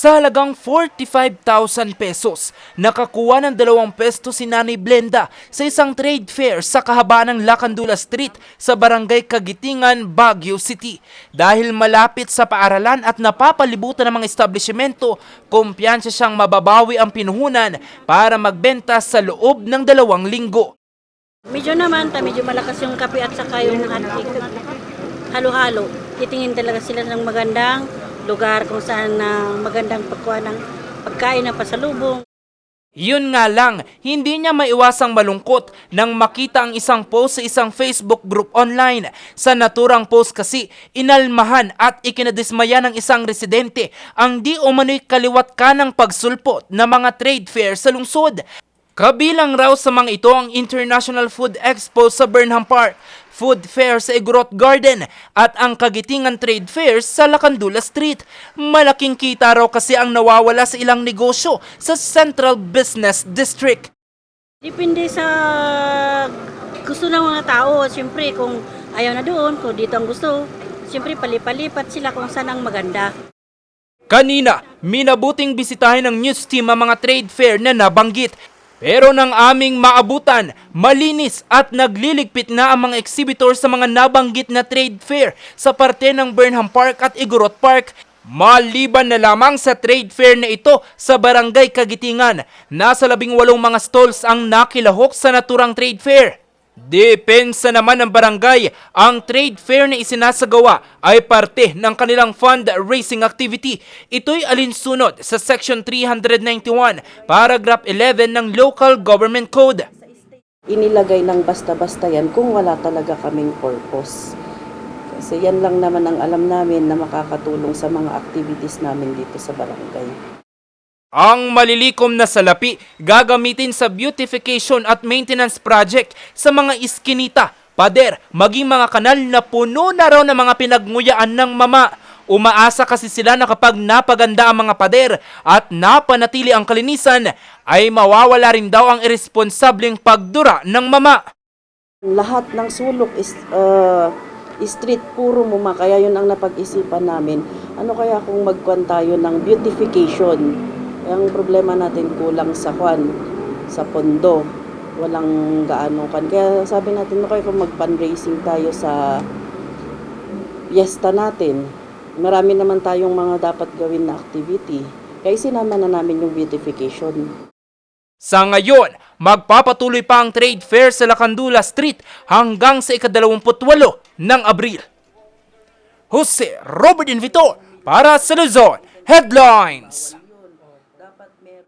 sa halagang 45,000 pesos. Nakakuha ng dalawang pesto si Nanay Blenda sa isang trade fair sa kahabaan ng Lacandula Street sa Barangay Kagitingan, Baguio City. Dahil malapit sa paaralan at napapalibutan ng mga establishmento, kumpiyansa siyang mababawi ang pinuhunan para magbenta sa loob ng dalawang linggo. Medyo naman, ta, medyo malakas yung kape at saka yung. Halo-halo. Titingin talaga sila ng magandang lugar kung saan na magandang pagkuha ng pagkain ng pasalubong. Yun nga lang, hindi niya maiwasang malungkot nang makita ang isang post sa isang Facebook group online. Sa naturang post kasi, inalmahan at ikinadismaya ng isang residente ang di umano'y kaliwat ka ng pagsulpot ng mga trade fair sa lungsod. Kabilang raw sa mga ito ang International Food Expo sa Burnham Park, Food Fair sa Igorot Garden at ang Kagitingan Trade Fair sa Lacandula Street. Malaking kita raw kasi ang nawawala sa ilang negosyo sa Central Business District. Depende sa gusto ng mga tao. Siyempre, kung ayaw na doon, kung dito ang gusto, siyempre palipalipat sila kung saan ang maganda. Kanina, minabuting bisitahin ng news team ang mga trade fair na nabanggit. Pero nang aming maabutan, malinis at nagliligpit na ang mga exhibitor sa mga nabanggit na trade fair sa parte ng Burnham Park at Igorot Park. Maliban na lamang sa trade fair na ito sa Barangay Kagitingan, nasa labing walong mga stalls ang nakilahok sa naturang trade fair. Depensa naman ng barangay, ang trade fair na isinasagawa ay parte ng kanilang fundraising activity. Ito'y alinsunod sa Section 391, Paragraph 11 ng Local Government Code. inilagay ng basta-basta yan kung wala talaga kaming purpose. Kasi yan lang naman ang alam namin na makakatulong sa mga activities namin dito sa barangay. Ang malilikom na salapi gagamitin sa beautification at maintenance project sa mga iskinita, pader, maging mga kanal na puno na raw ng mga pinagnguyan ng mama. Umaasa kasi sila na kapag napaganda ang mga pader at napanatili ang kalinisan, ay mawawala rin daw ang irresponsableng pagdura ng mama. Lahat ng sulok is uh, street puro muma kaya yun ang napag-isipan namin. Ano kaya kung magkwan tayo ng beautification? Ang problema natin kulang sa kwan, sa pondo. Walang gaano kan. Kaya sabi natin, kaya kung mag-fundraising tayo sa fiesta natin? Marami naman tayong mga dapat gawin na activity. Kaya sinama na namin yung beautification. Sa ngayon, magpapatuloy pa ang trade fair sa Lacandula Street hanggang sa ikadalawamputwalo ng Abril. Jose Robert Invitor para sa Luzon Headlines.